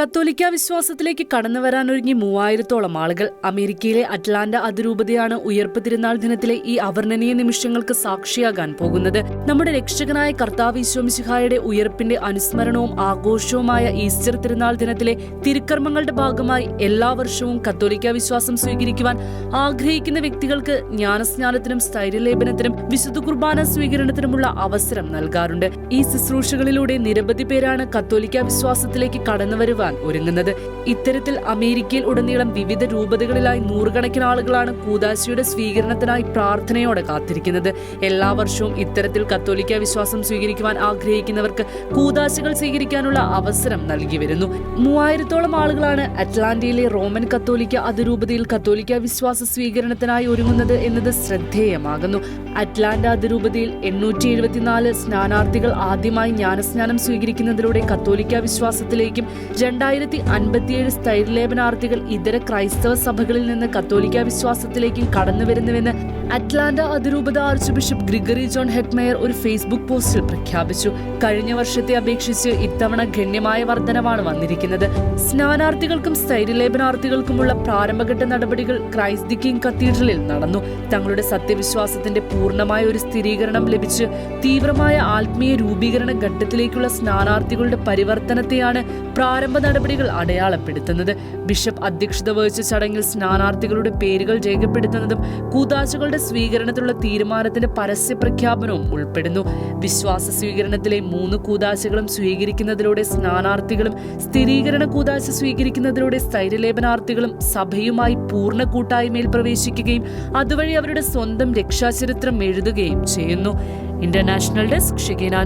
കത്തോലിക്ക വിശ്വാസത്തിലേക്ക് കടന്നു വരാനൊരുങ്ങി മൂവായിരത്തോളം ആളുകൾ. അമേരിക്കയിലെ അറ്റ്ലാന്റ അതിരൂപതയാണ് ഉയർപ്പ് തിരുനാൾ ദിനത്തിലെ ഈ അവർണനീയ നിമിഷങ്ങൾക്ക് സാക്ഷിയാകാൻ പോകുന്നത്. നമ്മുടെ രക്ഷകനായ കർത്താവ് ഈശോമിശിഹായുടെ ഉയർപ്പിന്റെ അനുസ്മരണവും ആഘോഷവുമായ ഈസ്റ്റർ തിരുനാൾ ദിനത്തിലെ തിരുക്കർമ്മങ്ങളുടെ ഭാഗമായി എല്ലാ വർഷവും കത്തോലിക്ക വിശ്വാസം സ്വീകരിക്കുവാൻ ആഗ്രഹിക്കുന്ന വ്യക്തികൾക്ക് ജ്ഞാനസ്നാനത്തിനും സ്ഥൈര്യലേപനത്തിനും വിശുദ്ധ കുർബാന സ്വീകരണത്തിനുമുള്ള അവസരം നൽകാറുണ്ട്. ഈ ശുശ്രൂഷകളിലൂടെ നിരവധി പേരാണ് കത്തോലിക്ക വിശ്വാസത്തിലേക്ക് കടന്നു വരുവാൻ ഒരുങ്ങുന്നത് ഇത്തരത്തിൽ അമേരിക്കയിൽ ഉടനീളം വിവിധ രൂപതകളിലായി നൂറുകണക്കിന് ആളുകളാണ് കൂതാശിയുടെ സ്വീകരണത്തിനായി പ്രാർത്ഥനയോടെ കാത്തിരിക്കുന്നത്. എല്ലാ വർഷവും ഇത്തരത്തിൽ കത്തോലിക്ക വിശ്വാസം സ്വീകരിക്കുവാൻ ആഗ്രഹിക്കുന്നവർക്ക് കൂതാശികൾ സ്വീകരിക്കാനുള്ള അവസരം നൽകി വരുന്നു. മൂവായിരത്തോളം ആളുകളാണ് അറ്റ്ലാന്റയിലെ റോമൻ കത്തോലിക്ക അതിരൂപതയിൽ കത്തോലിക്ക വിശ്വാസ സ്വീകരണത്തിനായി ഒരുങ്ങുന്നത് എന്നത് ശ്രദ്ധേയമാകുന്നു. അറ്റ്ലാന്റ അതിരൂപതയിൽ എണ്ണൂറ്റി എഴുപത്തിനാല് സ്നാനാർത്ഥികൾ ആദ്യമായി ജ്ഞാനസ്നാനം സ്വീകരിക്കുന്നതിലൂടെ കത്തോലിക്ക വിശ്വാസത്തിലേക്കും രണ്ടായിരത്തി അൻപത്തിയേഴ് സ്ഥൈര്യലേപനാർത്ഥികൾ ഇതര ക്രൈസ്തവ സഭകളിൽ നിന്ന് കത്തോലിക്ക വിശ്വാസത്തിലേക്കും കടന്നു വരുന്നുവെന്ന് അറ്റ്ലാന്റ അതിരൂപത archbishop Gregory John Hartmayer ഒരു ഫേസ്ബുക്ക് പോസ്റ്റിൽ പ്രഖ്യാപിച്ചു. കഴിഞ്ഞ വർഷത്തെ അപേക്ഷിച്ച് ഇത്തവണ ഗണ്യമായ വർധനവാണ് വന്നിരിക്കുന്നത്. സ്നാനാർത്ഥികൾക്കും സ്ഥൈര്യലേപനാർത്ഥികൾക്കുമുള്ള പ്രാരംഭഘട്ട നടപടികൾ ക്രൈസ്റ്റ് ദി കിങ് കത്തീഡ്രലിൽ നടന്നു. തങ്ങളുടെ സത്യവിശ്വാസത്തിന്റെ പൂർണമായ ഒരു സ്ഥിരീകരണം ലഭിച്ച് തീവ്രമായ ആത്മീയ രൂപീകരണ ഘട്ടത്തിലേക്കുള്ള സ്നാനാർത്ഥികളുടെ പരിവർത്തനത്തെയാണ് പ്രാരംഭ നടപടികൾ അടയാളപ്പെടുത്തുന്നത്. ബിഷപ്പ് അധ്യക്ഷത വഹിച്ച ചടങ്ങിൽ സ്നാനാർത്ഥികളുടെ പേരുകൾ രേഖപ്പെടുത്തുന്നതും കൂതാശകളുടെ സ്വീകരണത്തിലുള്ള തീരുമാനത്തിന്റെ പരസ്യ പ്രഖ്യാപനവും ഉൾപ്പെടുന്നു. വിശ്വാസ സ്വീകരണത്തിലെ മൂന്ന് കൂതാശകളും സ്വീകരിക്കുന്നതിലൂടെ സ്നാനാർത്ഥികളും സ്ഥിരീകരണ കൂതാശ സ്വീകരിക്കുന്നതിലൂടെ സ്ഥൈര്യലേപനാർത്ഥികളും സഭയുമായി പൂർണ കൂട്ടായ്മയിൽ പ്രവേശിക്കുകയും അതുവഴി അവരുടെ സ്വന്തം രക്ഷാചരിത്രം എഴുതുകയും ചെയ്യുന്നു. International desk ഷിഗേന